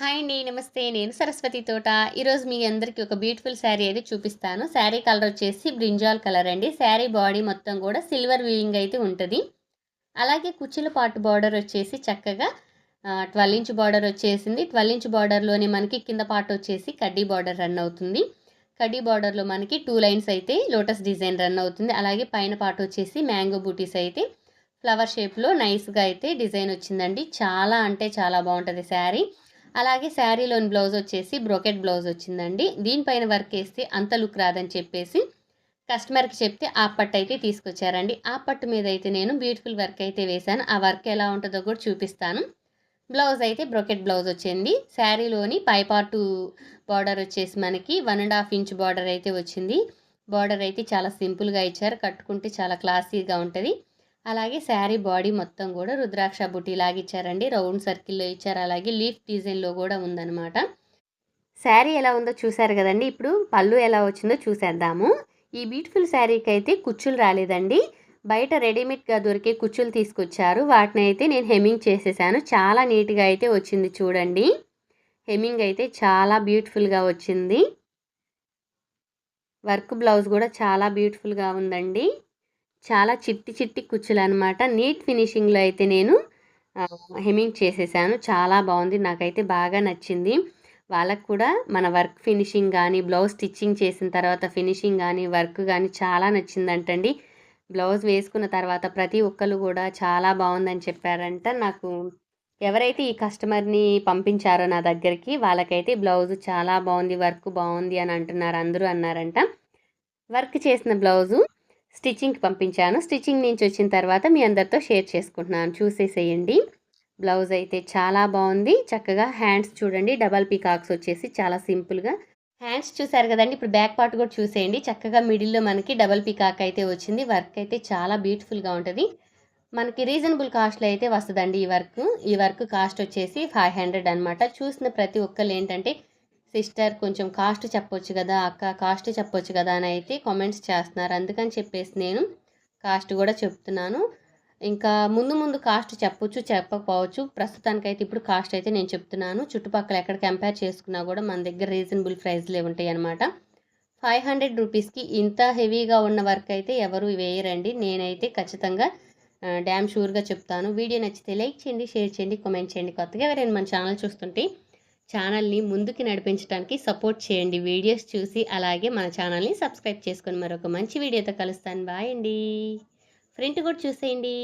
Hi అండి నమస్తే. నేను సరస్వతి తోట. ఈరోజు మీ అందరికీ ఒక బ్యూటిఫుల్ శారీ అయితే చూపిస్తాను. శారీ కలర్ వచ్చేసి బ్రింజాల్ కలర్ అండి. శారీ బాడీ మొత్తం కూడా సిల్వర్ వీవింగ్ అయితే ఉంటుంది. అలాగే కుచ్చుల పాటు బార్డర్ వచ్చేసి చక్కగా ట్వెల్వ్ ఇంచ్ బార్డర్ వచ్చేసింది. ట్వెల్వ్ ఇంచ్ బార్డర్లోనే మనకి కింద పార్ట్ వచ్చేసి కడ్డీ బార్డర్ రన్ అవుతుంది. కడ్డీ బార్డర్లో మనకి టూ లైన్స్ అయితే లోటస్ డిజైన్ రన్ అవుతుంది. అలాగే పైన పార్ట్ వచ్చేసి మ్యాంగో బూటీస్ అయితే ఫ్లవర్ షేప్లో నైస్గా అయితే డిజైన్ వచ్చిందండి. చాలా అంటే చాలా బాగుంటుంది శారీ అలాగే శారీలోని బ్లౌజ్ వచ్చేసి బ్రోకెట్ బ్లౌజ్ వచ్చిందండి. దీనిపైన వర్క్ వేస్తే అంత లుక్ రాదని చెప్పేసి కస్టమర్కి చెప్తే ఆ పట్టు అయితే తీసుకొచ్చారండి. ఆ పట్టు మీద అయితే నేను బ్యూటిఫుల్ వర్క్ అయితే వేశాను. ఆ వర్క్ ఎలా ఉంటుందో కూడా చూపిస్తాను. బ్లౌజ్ అయితే బ్రోకెట్ బ్లౌజ్ వచ్చింది. శారీలోని పై పార్టు బార్డర్ వచ్చేసి మనకి one and half inch border అయితే వచ్చింది. బార్డర్ అయితే చాలా సింపుల్గా ఇచ్చారు. కట్టుకుంటే చాలా క్లాసీగా ఉంటుంది. అలాగే శారీ బాడీ మొత్తం కూడా రుద్రాక్ష బుట్టి లాగా ఇచ్చారండి రౌండ్ సర్కిల్లో ఇచ్చారు. అలాగే లీఫ్ డిజైన్లో కూడా ఉందన్నమాట. శారీ ఎలా ఉందో చూసారు కదండి. ఇప్పుడు పళ్ళు ఎలా వచ్చిందో చూసేద్దాము. ఈ బ్యూటిఫుల్ శారీకి అయితే కుచ్చులు రాలేదండి. బయట రెడీమేడ్గా దొరికే కుచ్చులు తీసుకొచ్చారు. వాటిని అయితే నేను హెమ్మింగ్ చేసేసాను. చాలా నీట్గా అయితే వచ్చింది చూడండి. హెమ్మింగ్ అయితే చాలా బ్యూటిఫుల్గా వచ్చింది. వర్క్ బ్లౌజ్ కూడా చాలా బ్యూటిఫుల్గా ఉందండి. చాలా చిట్టి చిట్టి కుచ్చులు అనమాట నీట్ ఫినిషింగ్లో అయితే నేను హెమింగ్ చేసేసాను. చాలా బాగుంది. నాకైతే బాగా నచ్చింది. వాళ్ళకు కూడా మన వర్క్ ఫినిషింగ్ కానీ బ్లౌజ్ స్టిచ్చింగ్ చేసిన తర్వాత ఫినిషింగ్ కానీ వర్క్ కానీ చాలా నచ్చిందంటండి. బ్లౌజ్ వేసుకున్న తర్వాత ప్రతి ఒక్కరు కూడా చాలా బాగుందని చెప్పారంట. నాకు ఎవరైతే ఈ కస్టమర్ని పంపించారో నా దగ్గరికి వాళ్ళకైతే బ్లౌజ్ చాలా బాగుంది వర్క్ బాగుంది అని అంటున్నారు అందరూ అన్నారంట. వర్క్ చేసిన బ్లౌజు స్టిచ్చింగ్కి పంపించాను. స్టిచ్చింగ్ నుంచి వచ్చిన తర్వాత మీ అందరితో షేర్ చేసుకుంటున్నాను. చూసేసేయండి. బ్లౌజ్ అయితే చాలా బాగుంది. చక్కగా హ్యాండ్స్ చూడండి. డబల్ పీకాక్స్ వచ్చేసి చాలా సింపుల్గా. హ్యాండ్స్ చూసారు కదండి. ఇప్పుడు బ్యాక్ పార్ట్ కూడా చూసేయండి. చక్కగా మిడిల్లో మనకి డబల్ పీకాక్ అయితే వచ్చింది. వర్క్ అయితే చాలా బ్యూటిఫుల్గా ఉంటుంది. మనకి రీజనబుల్ కాస్ట్లో అయితే వస్తుందండి ఈ వర్క్. ఈ వర్క్ కాస్ట్ వచ్చేసి ఫైవ్ హండ్రెడ్ అనమాట చూసిన ప్రతి ఒక్కరు ఏంటంటే సిస్టర్ కొంచెం కాస్ట్ చెప్పొచ్చు కదా అక్క? కాస్ట్ చెప్పొచ్చు కదా అని అయితే కామెంట్స్ చేస్తున్నారు. అందుకని చెప్పేసి నేను కాస్ట్ కూడా చెప్తున్నాను. ఇంకా ముందు ముందు కాస్ట్ చెప్పొచ్చు చెప్పకపోవచ్చు. ప్రస్తుతానికైతే ఇప్పుడు కాస్ట్ అయితే నేను చెప్తున్నాను. చుట్టుపక్కల ఎక్కడ కంపేర్ చేసుకున్నా కూడా మన దగ్గర రీజనబుల్ ప్రైస్లే ఉంటాయి అనమాట ఫైవ్ హండ్రెడ్ రూపీస్కి ఇంత హెవీగా ఉన్న వర్క్ అయితే ఎవరు వేయరండి. నేనైతే ఖచ్చితంగా డ్యామ్ షూర్గా చెప్తాను. వీడియో నచ్చితే లైక్ చేయండి షేర్ చేయండి కామెంట్ చేయండి. కొత్తగా ఎవరైనా మన ఛానల్ చూస్తుంటే ఛానల్ని ముందుకు నడిపించడానికి సపోర్ట్ చేయండి. వీడియోస్ చూసి అలాగే మన ఛానల్ని సబ్స్క్రైబ్ చేసుకొని మరొక మంచి వీడియోతో కలుస్తాను. బాయ్ అండి. ఫ్రంట్ కూడా చూసేయండి.